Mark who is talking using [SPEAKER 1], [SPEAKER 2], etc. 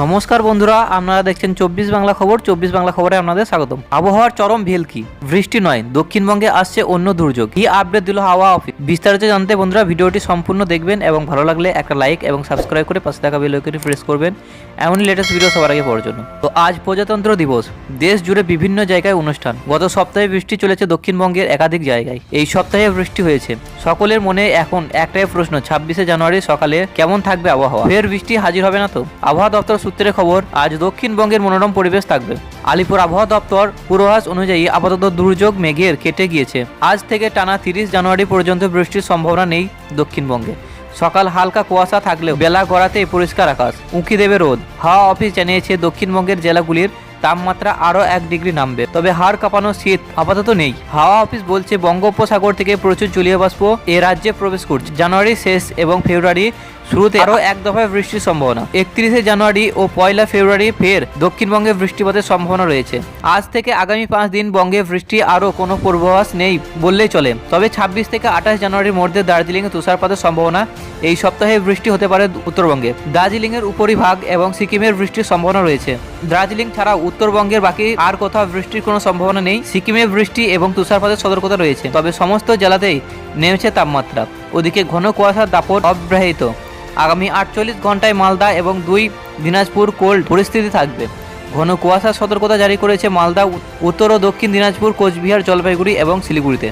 [SPEAKER 1] নমস্কার বন্ধুরা, আপনারা দেখছেন চব্বিশ বাংলা খবর। চব্বিশ বাংলা খবরে আপনাদের স্বাগতম। আবহাওয়ার চরম ভেলকি বৃষ্টি নয়, দক্ষিণবঙ্গে আসছে অন্য দুর্যোগ। কি আপডেট দিল হাওয়া অফিস? বিস্তারিত জানতে বন্ধুরা, ভিডিওটি সম্পূর্ণ দেখবেন এবং ভালো লাগলে একটা লাইক এবং সাবস্ক্রাইব করে পাশে থাকা বেল আইকনটি প্রেস করবেন। এমনই লেটেস্ট ভিডিও সবার আগে পাওয়ার জন্য। তো আজ প্রজাতন্ত্র দিবস। দেশ জুড়ে বিভিন্ন জায়গায় অনুষ্ঠান। গত সপ্তাহে বৃষ্টি চলেছে দক্ষিণবঙ্গের একাধিক জায়গায়। এই সপ্তাহে বৃষ্টি হয়েছে। সকলের মনে এখন একটাই প্রশ্ন, ছাব্বিশে জানুয়ারি সকালে কেমন থাকবে আবহাওয়া? ফের বৃষ্টি হাজির হবে না তো? আবহাওয়া দপ্তর সূত্রে খবর, আজ দক্ষিণবঙ্গের মনোরম পরিবেশ থাকবে। আলিপুর আবহাওয়া দপ্তর পূর্বাভাস অনুযায়ী আপাতত দুর্যোগ মেঘের কেটে গিয়েছে। আজ থেকে টানা তিরিশ জানুয়ারি পর্যন্ত বৃষ্টির সম্ভাবনা নেই দক্ষিণবঙ্গে। সকাল হালকা কুয়াশা থাকলেও বেলা গড়াতেই পরিষ্কার আকাশ। উঁকি দেবে রোদ। হাওয়া অফিস জানিয়েছে, দক্ষিণবঙ্গের জেলাগুলির তাপমাত্রা আরও এক ডিগ্রি নামবে। তবে হাড় কাঁপানো শীত আপাতত নেই। হাওয়া অফিস বলছে, বঙ্গোপসাগর থেকে প্রচুর জলীয় বাষ্প এ রাজ্যে প্রবেশ করছে। জানুয়ারি শেষ এবং ফেব্রুয়ারি শুরুতে আরও এক দফায় বৃষ্টির সম্ভাবনা। একত্রিশে জানুয়ারি ও পয়লা ফেব্রুয়ারি ফের দক্ষিণবঙ্গে বৃষ্টিপাতের সম্ভাবনা রয়েছে। আজ থেকে আগামী পাঁচ দিন বঙ্গে বৃষ্টি আরও কোনো পূর্বাভাস নেই বললেই চলে। তবে ছাব্বিশ থেকে আঠাশ জানুয়ারির মধ্যে দার্জিলিংয়ে তুষারপাতের সম্ভাবনা, এই সপ্তাহে বৃষ্টি হতে পারে উত্তরবঙ্গে। দার্জিলিংয়ের উপরিভাগ এবং সিকিমের বৃষ্টির সম্ভাবনা রয়েছে। দার্জিলিং ছাড়া উত্তরবঙ্গের বাকি আর কোথাও বৃষ্টির কোনো সম্ভাবনা নেই। সিকিমে বৃষ্টি এবং তুষারপাতের সতর্কতা রয়েছে। তবে সমস্ত জেলাতেই নেমেছে তাপমাত্রা। ওদিকে ঘন কুয়াশার দাপট অব্যাহত। আগামী আটচল্লিশ ঘন্টায় মালদা এবং দুই দিনাজপুর কোল্ড পরিস্থিতি থাকবে। ঘন কুয়াশার সতর্কতা জারি করেছে মালদা, উত্তর ও দক্ষিণ দিনাজপুর, কোচবিহার, জলপাইগুড়ি এবং শিলিগুড়িতে।